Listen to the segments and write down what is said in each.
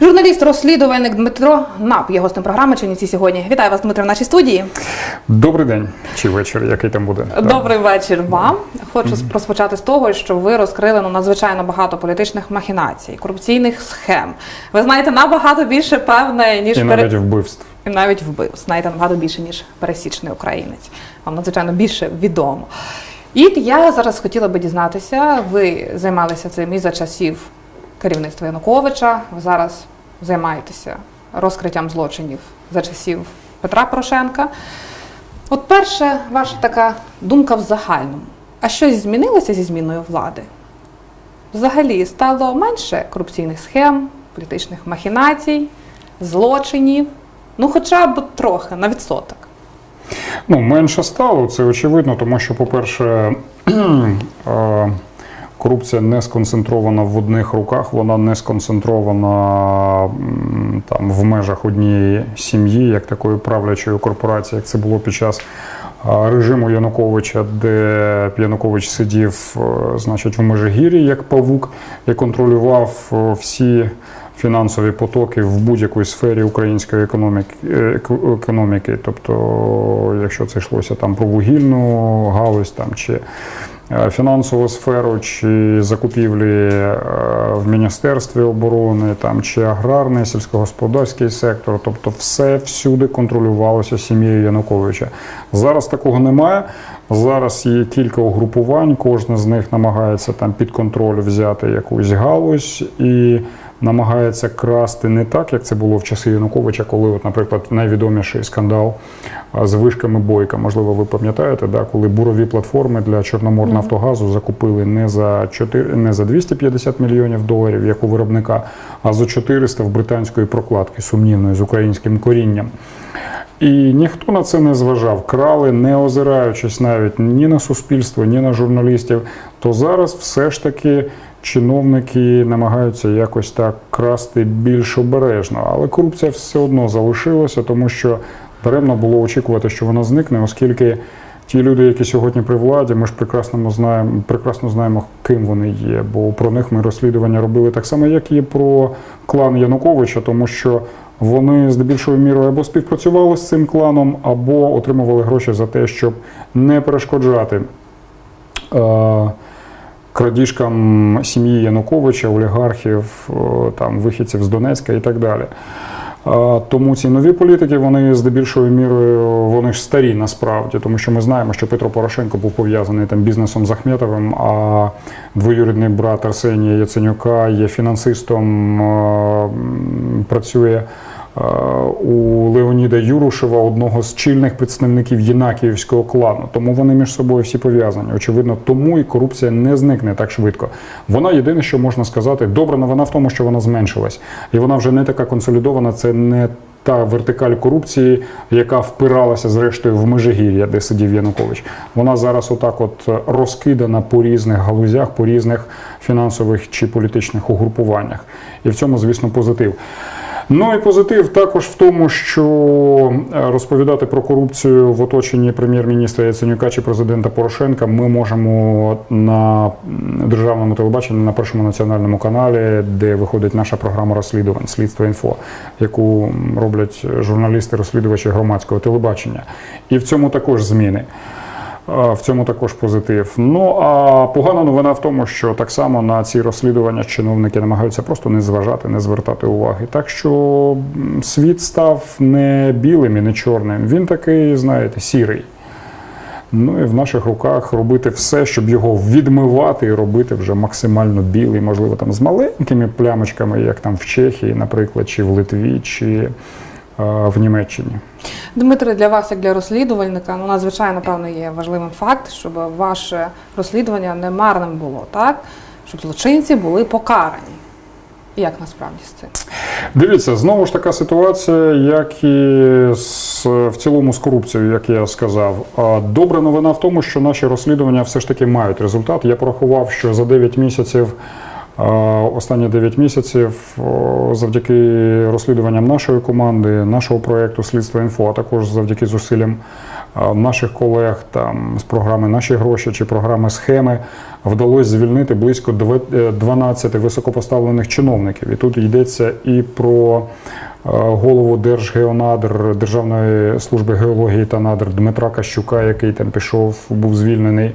Журналіст, розслідувальник Дмитро Нап є гостем програми Чернівці сьогодні. Вітаю вас, Дмитро, в нашій студії. Добрий день чи вечір, який там буде. Так. Добрий вечір вам. Хочу розпочати з того, що ви розкрили ну, надзвичайно багато політичних махінацій, корупційних схем. Ви знаєте набагато більше певне, ніж І пере- навіть вбивств. і навіть вбив. Знаєте набагато більше, ніж пересічний українець. Вам надзвичайно більше відомо. І я зараз хотіла би дізнатися, ви займалися цим і за часів керівництва Януковича, ви зараз займаєтеся розкриттям злочинів за часів Петра Порошенка. От перше, ваша така думка в загальному. А щось змінилося зі зміною влади? Взагалі стало менше корупційних схем, політичних махінацій, злочинів. Ну, хоча б трохи, на відсоток. Ну, менше стало, це очевидно, тому що, по-перше, корупція не сконцентрована в одних руках, вона не сконцентрована там, в межах однієї сім'ї, як такої правлячої корпорації, як це було під час режиму Януковича, де Янукович сидів е, значить, в Межигір'ї як павук і контролював е, всі фінансові потоки в будь-якій сфері української економіки, е, економіки. Тобто, якщо це йшлося там про вугільну галузь там, чи е, фінансову сферу, чи закупівлі е, в Міністерстві оборони, там, чи аграрний, сільськогосподарський сектор, тобто все всюди контролювалося сім'єю Януковича. Зараз такого немає. Зараз є кілька угрупувань, кожне з них намагається там під контроль взяти якусь галузь і намагається красти не так, як це було в часи Януковича, коли, от, наприклад, найвідоміший скандал з вишками бойка. Можливо, ви пам'ятаєте, да, коли бурові платформи для Чорноморнафтогазу закупили не за 4, не за 250 мільйонів доларів, як у виробника, а за 400 в британської прокладки сумнівної з українським корінням. І ніхто на це не зважав, крали, не озираючись навіть ні на суспільство, ні на журналістів. То зараз все ж таки чиновники намагаються якось так красти більш обережно. Але корупція все одно залишилася, тому що даремно було очікувати, що вона зникне, оскільки ті люди, які сьогодні при владі, ми ж прекрасно знаємо, прекрасно знаємо, ким вони є. Бо про них ми розслідування робили так само, як і про клан Януковича, тому що вони здебільшою мірою або співпрацювали з цим кланом, або отримували гроші за те, щоб не перешкоджати. Е- Крадіжкам сім'ї Януковича, олігархів, там вихідців з Донецька і так далі. Тому ці нові політики, вони здебільшою мірою вони ж старі насправді, тому що ми знаємо, що Петро Порошенко був пов'язаний там бізнесом з Ахметовим, а двоюрідний брат Арсенія Яценюка є фінансистом, працює а, у Леоніда Юрушева, одного з чільних представників Єнакіївського клану. Тому вони між собою всі пов'язані. Очевидно, тому і корупція не зникне так швидко. Вона єдине, що можна сказати, добра новина в тому, що вона зменшилась, і вона вже не така консолідована. Це не та вертикаль корупції, яка впиралася зрештою в Межигір'я, де сидів Янукович. Вона зараз отак от розкидана по різних галузях, по різних фінансових чи політичних угрупуваннях. І в цьому, звісно, позитив. Ну і позитив також в тому, що е, розповідати про корупцію в оточенні прем'єр-міністра Яценюка чи президента Порошенка ми можемо на державному телебаченні на першому національному каналі, де виходить наша програма розслідувань Слідство інфо, яку роблять журналісти-розслідувачі громадського телебачення. І в цьому також зміни. В цьому також позитив. Ну а погана новина в тому, що так само на ці розслідування чиновники намагаються просто не зважати, не звертати уваги. Так що світ став не білим і не чорним. Він такий, знаєте, сірий. Ну і в наших руках робити все, щоб його відмивати і робити вже максимально білий, можливо, там з маленькими плямочками, як там в Чехії, наприклад, чи в Литві, чи в Німеччині. Дмитре, для вас, як для розслідувальника, ну надзвичайно певно є важливим факт, щоб ваше розслідування не марним було, так? Щоб злочинці були покарані. Як насправді з цим? Дивіться, знову ж така ситуація, як і з, в цілому з корупцією, як я сказав. Добра новина в тому, що наші розслідування все ж таки мають результат. Я порахував, що за 9 місяців, останні 9 місяців, завдяки розслідуванням нашої команди, нашого проєкту Слідство інфо, а також завдяки зусиллям наших колег там з програми Наші гроші чи програми схеми вдалося звільнити близько дв- е, 12 високопоставлених чиновників. І тут йдеться і про голову Держгеонадр Державної служби геології та надр Дмитра Кащука, який там пішов, був звільнений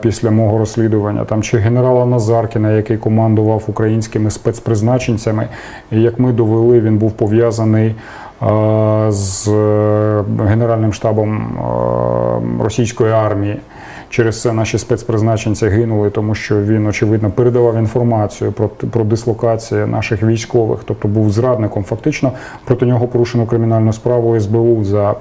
після мого розслідування. Там чи генерала Назаркіна, який командував українськими спецпризначенцями. І як ми довели, він був пов'язаний з е, Генеральним штабом російської армії. Через це наші спецпризначенці гинули, тому що він очевидно передавав інформацію про, про дислокацію наших військових, тобто був зрадником. Фактично проти нього порушено кримінальну справу СБУ за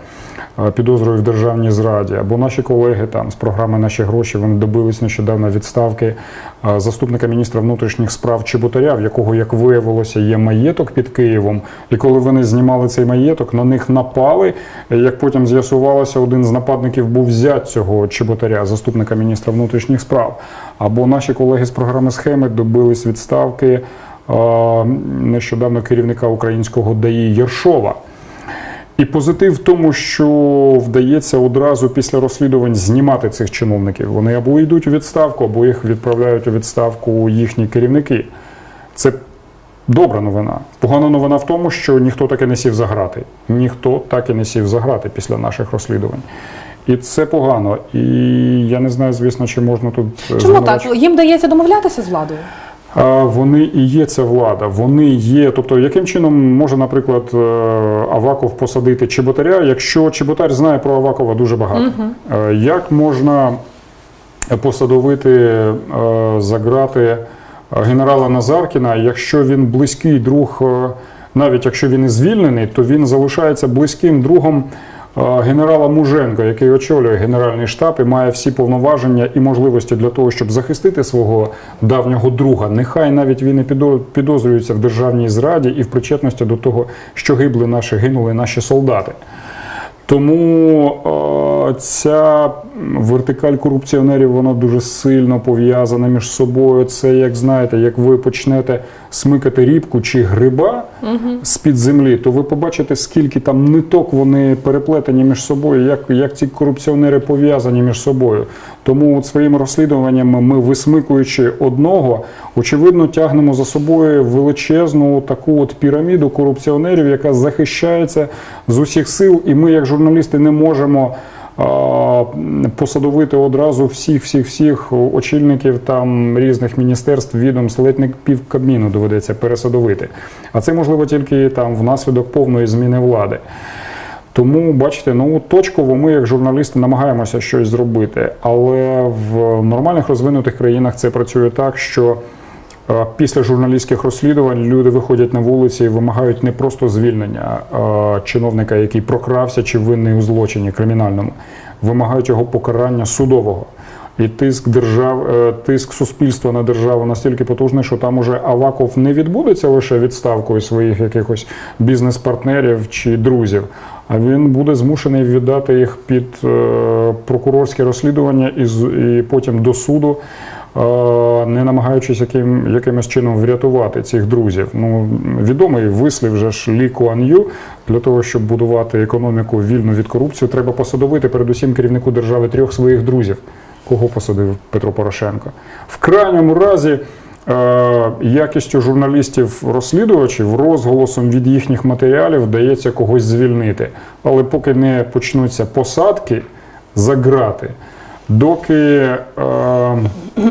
е, підозрою в державній зраді. Або наші колеги там з програми Наші гроші вони добились нещодавно відставки е, заступника міністра внутрішніх справ Чеботаря, в якого, як виявилося, є маєток під Києвом. І коли вони знімали цей маєток, на них напали. Як потім з'ясувалося, один з нападників був зять цього Чеботаря, заступника міністра внутрішніх справ. Або наші колеги з програми схеми добились відставки е, нещодавно керівника українського ДАІ Єршова. І позитив в тому, що вдається одразу після розслідувань знімати цих чиновників. Вони або йдуть у відставку, або їх відправляють у відставку їхні керівники. Це добра новина. Погана новина в тому, що ніхто так і не сів за грати. Ніхто так і не сів за грати після наших розслідувань. І це погано. І я не знаю, звісно, чи можна тут е, Чому так? Їм дається домовлятися з владою? Вони і є ця влада. Вони є. Тобто, яким чином може, наприклад, е, Аваков посадити Чеботаря, якщо Чеботар знає про Авакова дуже багато? Е, Як можна посадовити за грати е, генерала Назаркіна, якщо він близький друг, навіть якщо він і звільнений, то він залишається близьким другом. Генерала Муженка, який очолює Генеральний штаб і має всі повноваження і можливості для того, щоб захистити свого давнього друга. Нехай навіть він і підозрюється в державній зраді і в причетності до того, що гибли наші гинули наші солдати. Тому ця вертикаль корупціонерів вона дуже сильно пов'язана між собою. Це як знаєте, як ви почнете смикати рібку чи гриба з-під землі, то ви побачите, скільки там ниток вони переплетені між собою, як, як ці корупціонери пов'язані між собою. Тому от своїми розслідуваннями ми, висмикуючи одного, очевидно, тягнемо за собою величезну таку от піраміду корупціонерів, яка захищається з усіх сил, і ми, як журналісти, не можемо. Посадовити одразу всіх, всіх, всіх очільників там різних міністерств, відомств, ледь не пів Кабміну доведеться пересадовити. А це можливо тільки там внаслідок повної зміни влади. Тому бачите, ну точково ми, як журналісти, намагаємося щось зробити. Але в нормальних розвинутих країнах це працює так, що після журналістських розслідувань люди виходять на вулиці і вимагають не просто звільнення чиновника, який прокрався чи винний у злочині кримінальному, вимагають його покарання судового. І тиск держав, е, тиск суспільства на державу настільки потужний, що там уже Аваков не відбудеться лише відставкою своїх якихось бізнес-партнерів чи друзів, а він буде змушений віддати їх під е, прокурорське розслідування і, і потім до суду, не намагаючись яким, якимось чином врятувати цих друзів. Ну, відомий вислів вже ж Лі Куан Ю, для того, щоб будувати економіку вільну від корупції, треба посадовити передусім керівнику держави трьох своїх друзів. Кого посадив Петро Порошенко? В крайньому разі е, якістю журналістів-розслідувачів, розголосом від їхніх матеріалів вдається когось звільнити. Але поки не почнуться посадки за грати, доки е,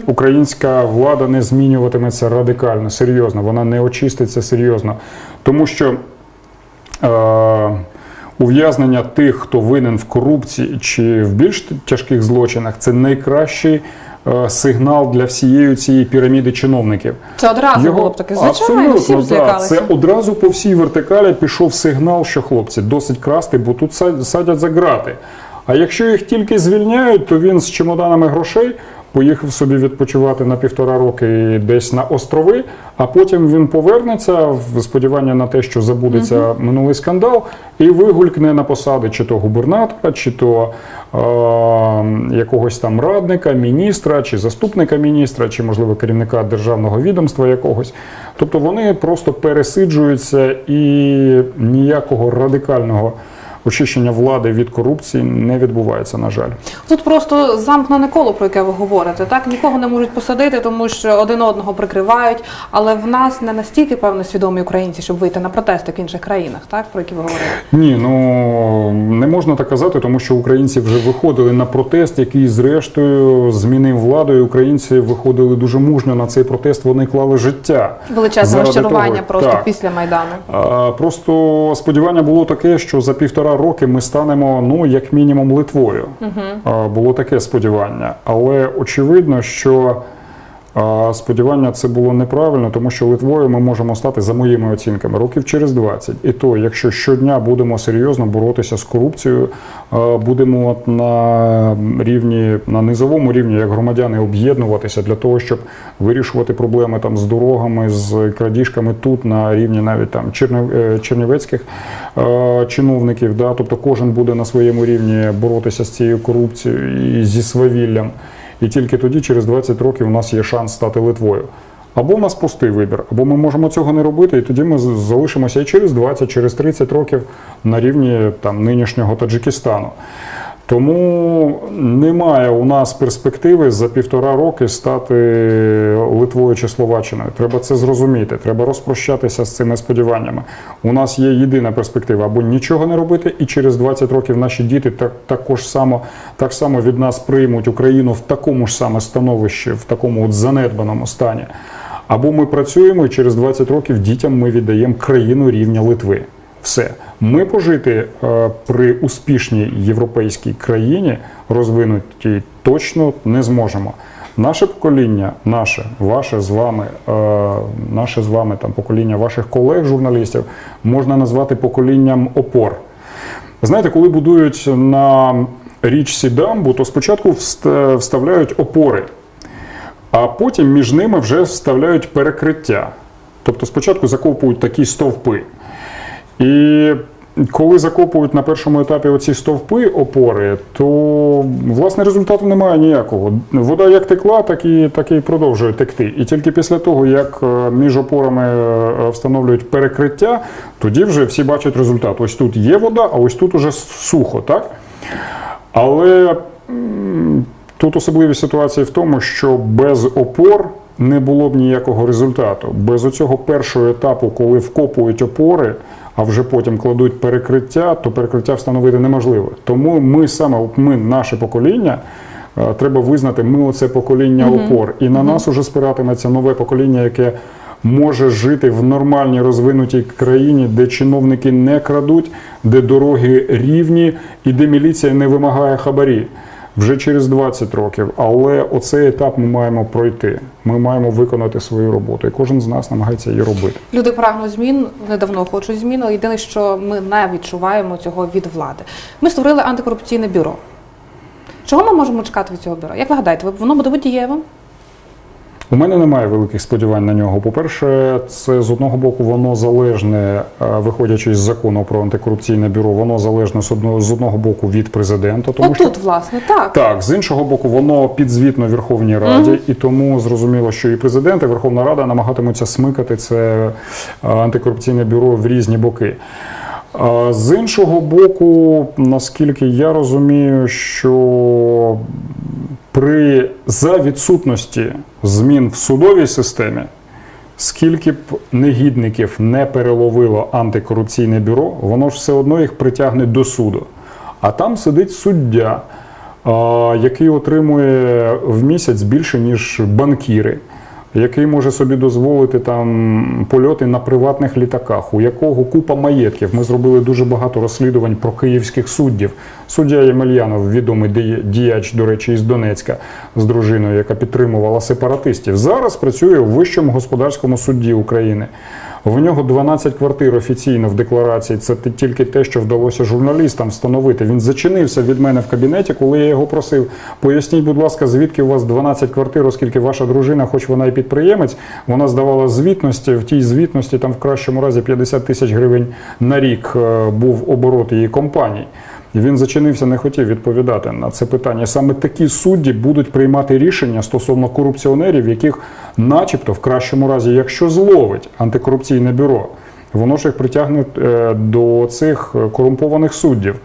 українська влада не змінюватиметься радикально, серйозно, вона не очиститься серйозно. Тому що е, ув'язнення тих, хто винен в корупції чи в більш тяжких злочинах, це найкращий е, сигнал для всієї цієї піраміди чиновників. Це одразу було б таке. Звичайно, Абсолютно, всі б Це одразу по всій вертикалі пішов сигнал, що хлопці досить красти, бо тут садять за грати. А якщо їх тільки звільняють, то він з чемоданами грошей поїхав собі відпочивати на півтора роки десь на острови, а потім він повернеться в сподівання на те, що забудеться минулий скандал, і вигулькне на посади чи то губернатора, чи то е, якогось там радника, міністра, чи заступника міністра, чи можливо керівника державного відомства якогось. Тобто вони просто пересиджуються і ніякого радикального очищення влади від корупції не відбувається, на жаль. Тут просто замкнене коло, про яке ви говорите. Так нікого не можуть посадити, тому що один одного прикривають. Але в нас не настільки певно свідомі українці, щоб вийти на протести в інших країнах, так про які ви говорили. Ні, ну не можна так казати, тому що українці вже виходили на протест, який зрештою змінив владу. і Українці виходили дуже мужньо на цей протест. Вони клали життя. Величезне розчарування просто так. після майдану. А, Просто сподівання було таке, що за півтора роки ми станемо ну як мінімум Литвою. Угу. Було таке сподівання, але очевидно, що а, сподівання це було неправильно, тому що Литвою ми можемо стати за моїми оцінками років через 20. І то, якщо щодня будемо серйозно боротися з корупцією, будемо на рівні на низовому рівні, як громадяни, об'єднуватися для того, щоб вирішувати проблеми там з дорогами, з крадіжками тут на рівні навіть там е, чернівецьких е, чиновників. Да? Тобто кожен буде на своєму рівні боротися з цією корупцією і зі свавіллям. І тільки тоді, через 20 років, у нас є шанс стати Литвою. Або у нас пустий вибір, або ми можемо цього не робити, і тоді ми залишимося і через 20, через 30 років на рівні там нинішнього Таджикистану. Тому немає у нас перспективи за півтора роки стати Литвою чи Словаччиною. Треба це зрозуміти. Треба розпрощатися з цими сподіваннями. У нас є єдина перспектива або нічого не робити, і через 20 років наші діти так, також само, так само від нас приймуть Україну в такому ж саме становищі, в такому от занедбаному стані. Або ми працюємо і через 20 років дітям ми віддаємо країну рівня Литви. Все. Ми пожити е, при успішній європейській країні розвинутій точно не зможемо. Наше покоління, наше, ваше з вами, е, наше з вами там покоління ваших колег, журналістів, можна назвати поколінням опор. Знаєте, коли будують на річці дамбу, то спочатку вставляють опори, а потім між ними вже вставляють перекриття. Тобто спочатку закопують такі стовпи. І коли закопують на першому етапі оці стовпи опори, то власне результату немає ніякого. Вода як текла, так і, так і продовжує текти. І тільки після того, як е, між опорами е, встановлюють перекриття, тоді вже всі бачать результат. Ось тут є вода, а ось тут уже сухо, так? Але тут особливість ситуації в тому, що без опор не було б ніякого результату. Без оцього першого етапу, коли вкопують опори, а вже потім кладуть перекриття, то перекриття встановити неможливо. Тому ми саме, ми, наше покоління. е, Треба визнати, ми оце покоління опор, і на нас уже спиратиметься нове покоління, яке може жити в нормальній розвинутій країні, де чиновники не крадуть, де дороги рівні і де міліція не вимагає хабарі. Вже через 20 років, але оцей етап ми маємо пройти. Ми маємо виконати свою роботу, і кожен з нас намагається її робити. Люди прагнуть змін, недавно хочуть змін. але Єдине, що ми не відчуваємо цього від влади. Ми створили антикорупційне бюро. Чого ми можемо чекати від цього бюро? Як ви гадаєте, воно буде дієвим? У мене немає великих сподівань на нього. По-перше, це з одного боку воно залежне, е, виходячи з закону про антикорупційне бюро, воно залежне з одного з одного боку від президента, тому що Отут, власне, так. Так, з іншого боку, воно підзвітно Верховній Раді, і тому зрозуміло, що і президент, і Верховна Рада намагатимуться смикати це е, антикорупційне бюро в різні боки. З іншого боку, наскільки я розумію, що при за відсутності змін в судовій системі, скільки б негідників не переловило антикорупційне бюро, воно ж все одно їх притягне до суду. А там сидить суддя, який отримує в місяць більше, ніж банкіри, який може собі дозволити там польоти на приватних літаках, у якого купа маєтків. Ми зробили дуже багато розслідувань про київських суддів. Суддя Ємельянов, відомий діяч, до речі, із Донецька з дружиною, яка підтримувала сепаратистів, зараз працює у Вищому господарському судді України. В нього 12 квартир офіційно в декларації. Це тільки те, що вдалося журналістам встановити. Він зачинився від мене в кабінеті, коли я його просив. Поясніть, будь ласка, звідки у вас 12 квартир, оскільки ваша дружина, хоч вона і підприємець, вона здавала звітності. В тій звітності там в кращому разі 50 тисяч гривень на рік е, був оборот її компаній. І він зачинився, не хотів відповідати на це питання. Саме такі судді будуть приймати рішення стосовно корупціонерів, яких, начебто, в кращому разі, якщо зловить антикорупційне бюро, Воно ж їх притягне е, до цих корумпованих суддів.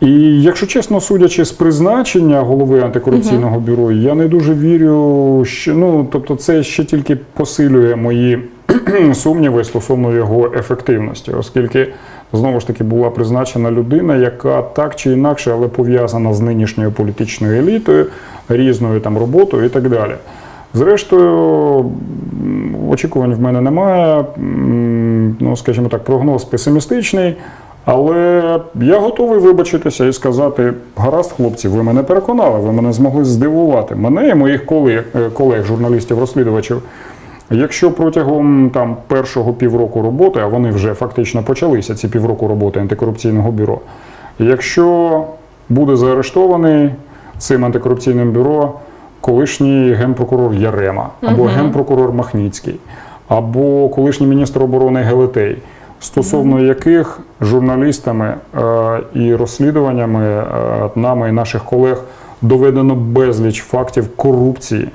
І якщо чесно, судячи з призначення голови антикорупційного бюро, я не дуже вірю, що ну тобто, це ще тільки посилює мої сумніви стосовно його ефективності, оскільки знову ж таки була призначена людина, яка так чи інакше, але пов'язана з нинішньою політичною елітою, різною там роботою і так далі. Зрештою, очікувань в мене немає. Ну, скажімо так, прогноз песимістичний. Але я готовий вибачитися і сказати: гаразд, хлопці, ви мене переконали, ви мене змогли здивувати. Мене і моїх колег, е, колег журналістів-розслідувачів. Якщо протягом там першого півроку роботи, а вони вже фактично почалися, ці півроку роботи антикорупційного бюро, якщо буде заарештований цим антикорупційним бюро колишній генпрокурор Ярема, або генпрокурор Махніцький, або колишній міністр оборони Гелетей, стосовно яких журналістами е, і розслідуваннями е, нами і наших колег доведено безліч фактів корупції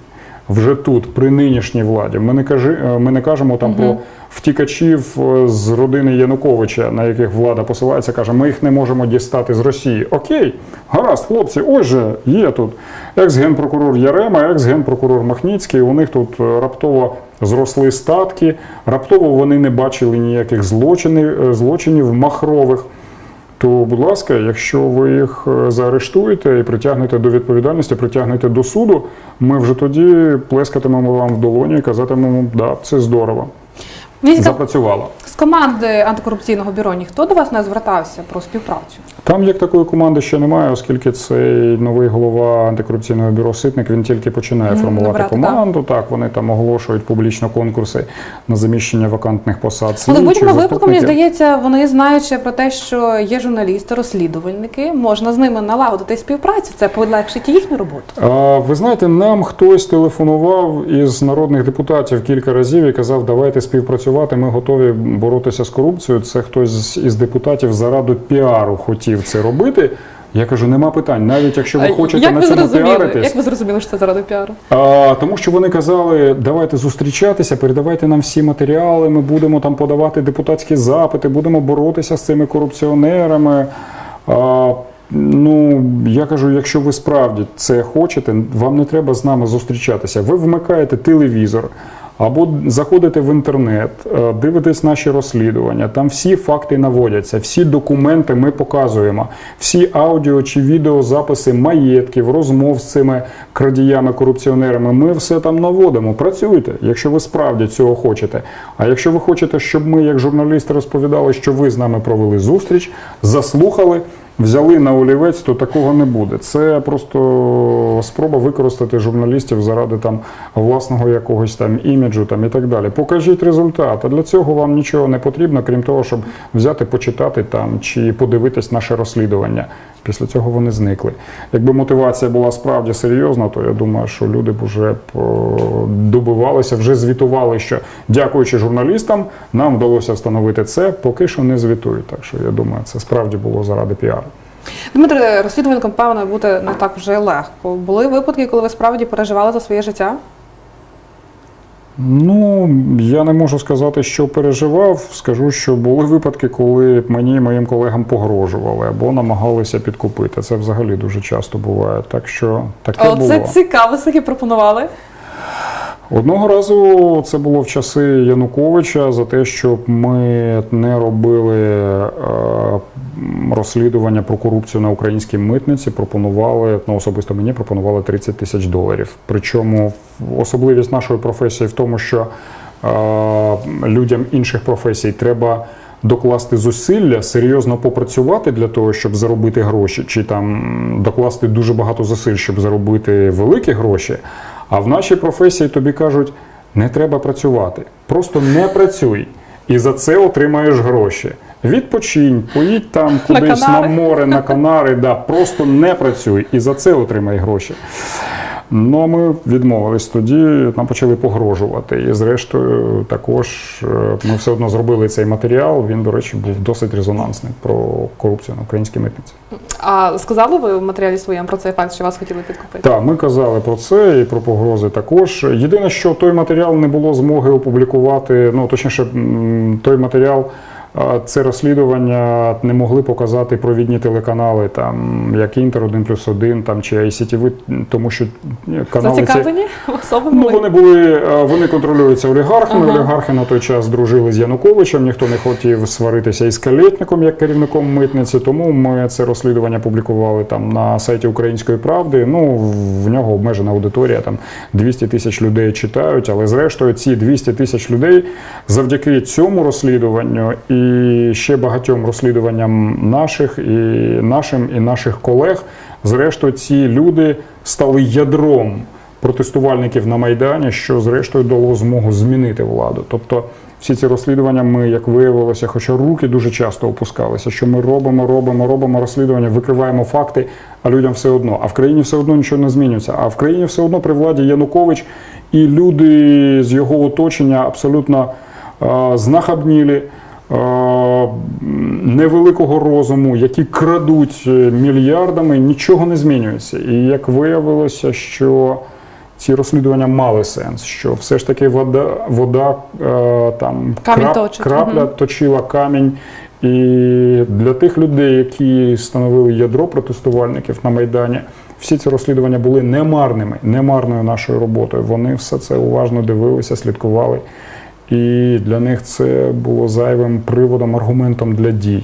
вже тут, при нинішній владі. Ми не, кажи, е, ми не кажемо там про втікачів е, з родини Януковича, на яких влада посилається, каже, ми їх не можемо дістати з Росії. Окей, гаразд, хлопці, ось же є тут екс-генпрокурор Ярема, екс-генпрокурор Махніцький. У них тут е, раптово зросли статки, раптово вони не бачили ніяких злочинів, злочинів махрових. То, будь ласка, якщо ви їх е, заарештуєте і притягнете до відповідальності, притягнете до суду, ми вже тоді плескатимемо вам в долоні і казатимемо, да, це здорово. Цікаво, з команди антикорупційного бюро ніхто до вас не звертався про співпрацю? Там як такої команди ще немає, оскільки цей новий голова антикорупційного бюро Ситник він тільки починає формувати набирати, команду. Так, вони там оголошують публічно конкурси на заміщення вакантних посад. Але в будь-якому випадку, мені здається, вони знаючи про те, що є журналісти, розслідувальники, можна з ними налагодити співпрацю. Це полегшить їхню роботу. А, Ви знаєте, нам хтось телефонував із народних депутатів кілька разів і казав, давайте співпрацювати. Ми готові боротися з корупцією. Це хтось із депутатів заради піару хотів це робити. Я кажу, нема питань. Навіть якщо ви хочете Як на ви цьому зрозуміли? піаритись, Як ви зрозуміли, що це заради піару? А, тому що вони казали, давайте зустрічатися, передавайте нам всі матеріали. Ми будемо там подавати депутатські запити, будемо боротися з цими корупціонерами. А, ну, я кажу, якщо ви справді це хочете, вам не треба з нами зустрічатися. Ви вмикаєте телевізор. Або заходите в інтернет, е, дивитесь наші розслідування. Там всі факти наводяться, всі документи ми показуємо, всі аудіо чи відеозаписи маєтків, розмов з цими крадіями, корупціонерами. Ми все там наводимо. Працюйте, якщо ви справді цього хочете. А якщо ви хочете, щоб ми, як журналісти, розповідали, що ви з нами провели зустріч, заслухали. Взяли на олівець, то такого не буде. Це просто спроба використати журналістів заради там власного якогось там іміджу там і так далі. Покажіть результат. А для цього вам нічого не потрібно, крім того, щоб взяти, почитати там чи подивитись наше розслідування. Після цього вони зникли. Якби мотивація була справді серйозна, то я думаю, що люди б о, добивалися, вже звітували, що дякуючи журналістам, нам вдалося встановити це. Поки що не звітують. Так що я думаю, це справді було заради піару. Дмитре, розслідувальником, певно, бути не так вже легко. Були випадки, коли ви справді переживали за своє життя? Ну, я не можу сказати, що переживав. Скажу, що були випадки, коли мені і моїм колегам погрожували або намагалися підкупити. Це взагалі дуже часто буває. Так що таке О, було. це цікаво, скільки пропонували. Одного разу це було в часи Януковича за те, щоб ми не робили е, розслідування про корупцію на українській митниці. Пропонували ну особисто мені пропонували 30 тисяч доларів. Причому особливість нашої професії в тому, що е, людям інших професій треба. Докласти зусилля, серйозно попрацювати для того, щоб заробити гроші, чи там докласти дуже багато зусиль, щоб заробити великі гроші. А в нашій професії тобі кажуть, не треба працювати, просто не працюй. І за це отримаєш гроші. Відпочинь, поїдь там кудись на, на море, на Канари, да, просто не працюй і за це отримай гроші. Ну, ми відмовились тоді, нам почали погрожувати. І зрештою, також е, ми все одно зробили цей матеріал. Він, до речі, був досить резонансний про корупцію на українській митниці. А сказали ви в матеріалі своєму про цей факт, що вас хотіли підкупити? Так, ми казали про це і про погрози також. Єдине, що той матеріал не було змоги опублікувати, ну точніше, той матеріал. Це розслідування не могли показати провідні телеканали, там як Інтер 1 плюс 1 там чи ICTV, тому що канали ці Зацікавлені особи Ну, були? вони були, е, вони контролюються олігархами. Ага. Олігархи на той час дружили з Януковичем. Ніхто не хотів сваритися із Калєтником як керівником митниці. Тому ми це розслідування публікували там на сайті Української правди. Ну в нього обмежена аудиторія, там 200 тисяч людей читають. Але зрештою, ці 200 тисяч людей завдяки цьому розслідуванню і ще багатьом розслідуванням наших і нашим і наших колег. Зрештою, ці люди стали ядром протестувальників на Майдані, що зрештою дало змогу змінити владу. Тобто всі ці розслідування ми, як виявилося, хоча руки дуже часто опускалися, що ми робимо, робимо, робимо розслідування, викриваємо факти, а людям все одно. А в країні все одно нічого не змінюється. А в країні все одно при владі Янукович і люди з його оточення абсолютно знахабнілі. Невеликого розуму, які крадуть е, мільярдами, нічого не змінюється. І як виявилося, що ці розслідування мали сенс, що все ж таки вода, вода е, там Камінь точить. крапля Мгм. точила камінь. І для тих людей, які становили ядро протестувальників на Майдані, всі ці розслідування були немарними, немарною нашою роботою. Вони все це уважно дивилися, слідкували. І для них це було зайвим приводом, аргументом для дій.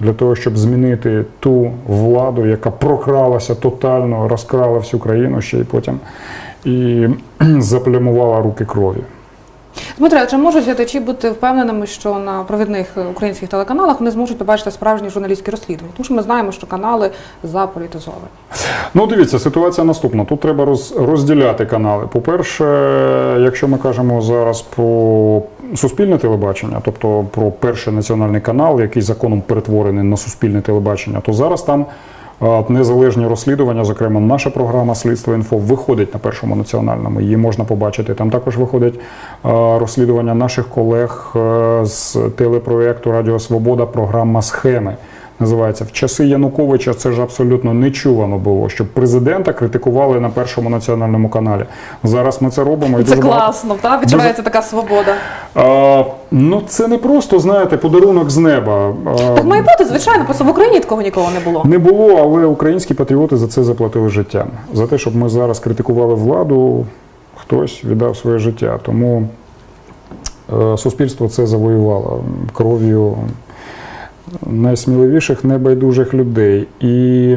Для того, щоб змінити ту владу, яка прокралася тотально, розкрала всю країну ще й потім і заплямувала руки кров'ю. Дмитро, а чи можуть глядачі бути впевненими, що на провідних українських телеканалах вони зможуть побачити справжні журналістські розслідування? Тому що ми знаємо, що канали заполітизовані. Ну, дивіться, ситуація наступна. Тут треба роз, розділяти канали. По-перше, якщо ми кажемо зараз про суспільне телебачення, тобто про перший національний канал, який законом перетворений на суспільне телебачення, то зараз там незалежні розслідування, зокрема, наша програма Слідство інфо виходить на першому національному. Її можна побачити. Там також виходить розслідування наших колег е, з телепроекту Радіо Свобода, програма Схеми. Називається в часи Януковича. Це ж абсолютно нечувано було, щоб президента критикували на першому національному каналі. Зараз ми це робимо. І Це дуже багато- класно, так? Відчувається така свобода. А, ну це не просто знаєте подарунок з неба. Так має бути, звичайно, просто в Україні такого ніколи не було. не було, але українські патріоти за це заплатили життям. За те, щоб ми зараз критикували владу, хтось віддав своє життя. Тому е, суспільство це завоювало кров'ю найсміливіших, небайдужих людей. І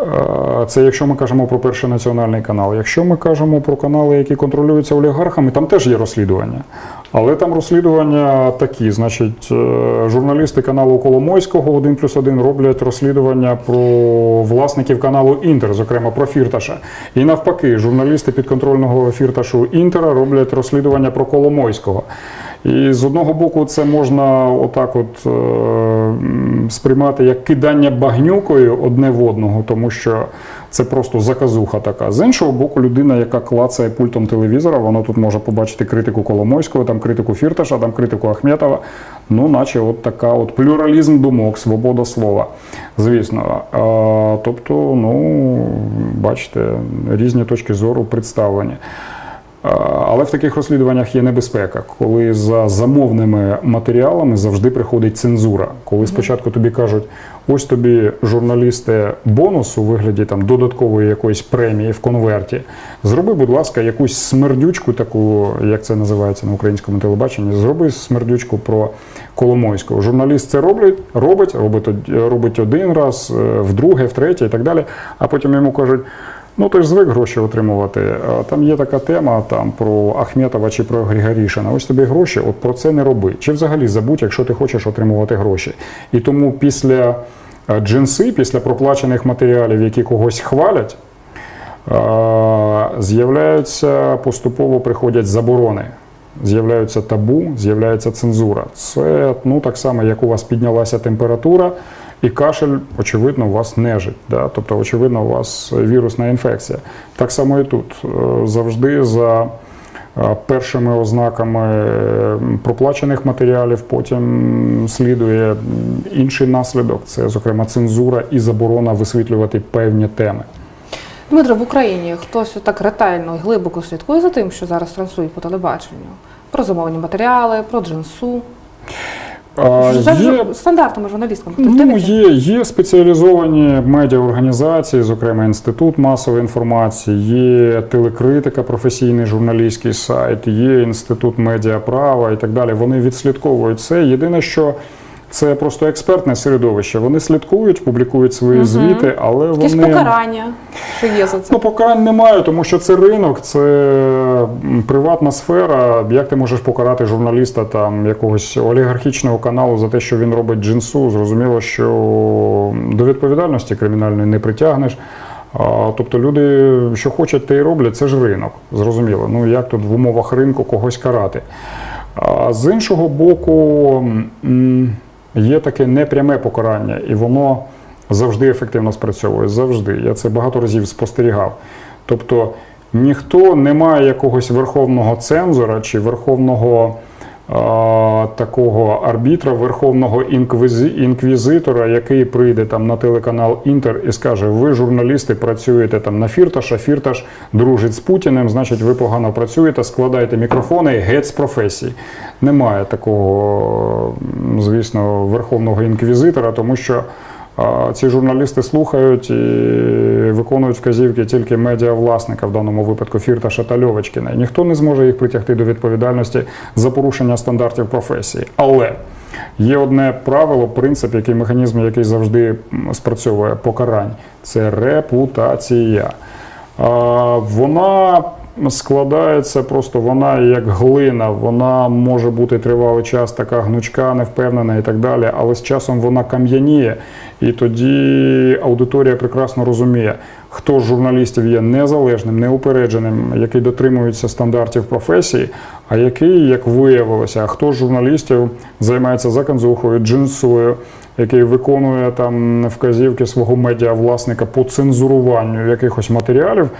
е, це якщо ми кажемо про перший національний канал. Якщо ми кажемо про канали, які контролюються олігархами, там теж є розслідування. Але там розслідування такі, значить, е, журналісти каналу Коломойського 1 плюс 1 роблять розслідування про власників каналу Інтер, зокрема про Фірташа. І навпаки, журналісти підконтрольного Фірташу Інтера роблять розслідування про Коломойського. І з одного боку, це можна отак от е, сприймати як кидання багнюкою одне в одного, тому що це просто заказуха така. З іншого боку, людина, яка клацає пультом телевізора, вона тут може побачити критику Коломойського, там критику Фірташа, там критику Ахметова. Ну, наче от така от плюралізм думок, свобода слова. Звісно. Тобто, ну, бачите, різні точки зору представлені. А, Але в таких розслідуваннях є небезпека, коли за замовними матеріалами завжди приходить цензура. Коли спочатку тобі кажуть, ось тобі журналісти бонус у вигляді там додаткової якоїсь премії в конверті. Зроби, будь ласка, якусь смердючку, таку, як це називається на українському телебаченні. Зроби смердючку про Коломойського. Журналіст це робить, робить, робить, робить один раз, е, вдруге, втретє і так далі. А потім йому кажуть. Ну, ти ж звик гроші отримувати. Там є така тема там про Ахметова чи про Григорішина. Ось тобі гроші, от про це не роби. Чи взагалі забудь, якщо ти хочеш отримувати гроші. І тому після е, джинси, після проплачених матеріалів, які когось хвалять, е, з'являються поступово приходять заборони. З'являються табу, з'являється цензура. Це ну так само, як у вас піднялася температура, І кашель, очевидно, у вас нежить. Да? Тобто, очевидно, у вас вірусна інфекція. Так само і тут. Е, Завжди за е, першими ознаками е, проплачених матеріалів, потім слідує інший наслідок це, зокрема, цензура і заборона висвітлювати певні теми. Дмитро, в Україні хтось так ретельно і глибоко слідкує за тим, що зараз транслюють по телебаченню. Про замовні матеріали, про джинсу. А, За є стандартами журналістками. Ну, є, є спеціалізовані медіаорганізації, зокрема Інститут масової інформації, є телекритика, професійний журналістський сайт, є інститут медіаправа і так далі. Вони відслідковують це. Єдине, що це просто експертне середовище. Вони слідкують, публікують свої Мгм. звіти, але Якісь вони покарання, що є за це. Ну, покарань немає, тому що це ринок, це приватна сфера. Як ти можеш покарати журналіста там якогось олігархічного каналу за те, що він робить джинсу? Зрозуміло, що до відповідальності кримінальної не притягнеш. А, Тобто люди, що хочуть, те й роблять, це ж ринок. Зрозуміло. Ну як тут в умовах ринку когось карати? А з іншого боку, м, є таке непряме покарання, і воно завжди ефективно спрацьовує. Завжди. Я це багато разів спостерігав. Тобто ніхто не має якогось верховного цензора чи верховного такого арбітра, верховного інквізі, інквізитора, який прийде там на телеканал Інтер і скаже: ви, журналісти, працюєте там на Фірташа, Фірташ дружить з Путіним, значить, ви погано працюєте, складайте мікрофони геть з професії. Немає такого, звісно, верховного інквізитора, тому що. Ці журналісти слухають і виконують вказівки тільки медіавласника, в даному випадку Фірташа та Льовочкіна. І ніхто не зможе їх притягти до відповідальності за порушення стандартів професії. Але є одне правило, принцип, який механізм, який завжди спрацьовує покарань це репутація. Вона складається просто, вона як глина, вона може бути тривалий час така гнучка, невпевнена і так далі, але з часом вона кам'яніє, і тоді аудиторія прекрасно розуміє, хто з журналістів є незалежним, неупередженим, який дотримується стандартів професії, а який, як виявилося, хто з журналістів займається заказухою, джинсою, який виконує там вказівки свого медіавласника по цензуруванню якихось матеріалів.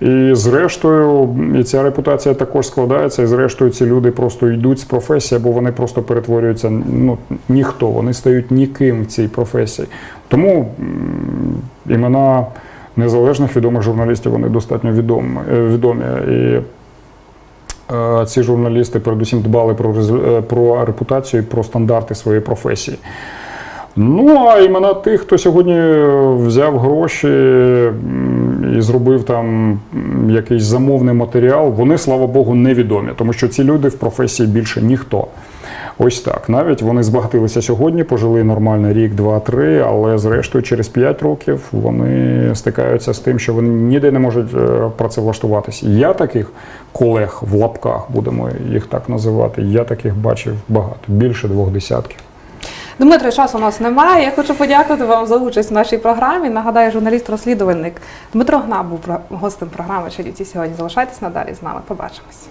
І зрештою, і ця репутація також складається, і зрештою ці люди просто йдуть з професії, або вони просто перетворюються ну, ніхто, вони стають ніким в цій професії. Тому імена незалежних відомих журналістів вони достатньо відомі. е, відомі. І е, ці журналісти передусім дбали про, е, про репутацію і про стандарти своєї професії. Ну, а імена тих, хто сьогодні взяв гроші і зробив там якийсь замовний матеріал, вони, слава Богу, невідомі, тому що ці люди в професії більше ніхто. Ось так. Навіть вони збагатилися сьогодні, пожили нормально рік, два, три, але зрештою через 5 років вони стикаються з тим, що вони ніде не можуть е, працевлаштуватися. Я таких колег в лапках, будемо їх так називати, я таких бачив багато, більше двох десятків. Дмитро, часу у нас немає. Я хочу подякувати вам за участь в нашій програмі. Нагадаю, журналіст-розслідувальник Дмитро Гнаб був гостем програми «Чадівці сьогодні. Залишайтесь надалі з нами. Побачимось.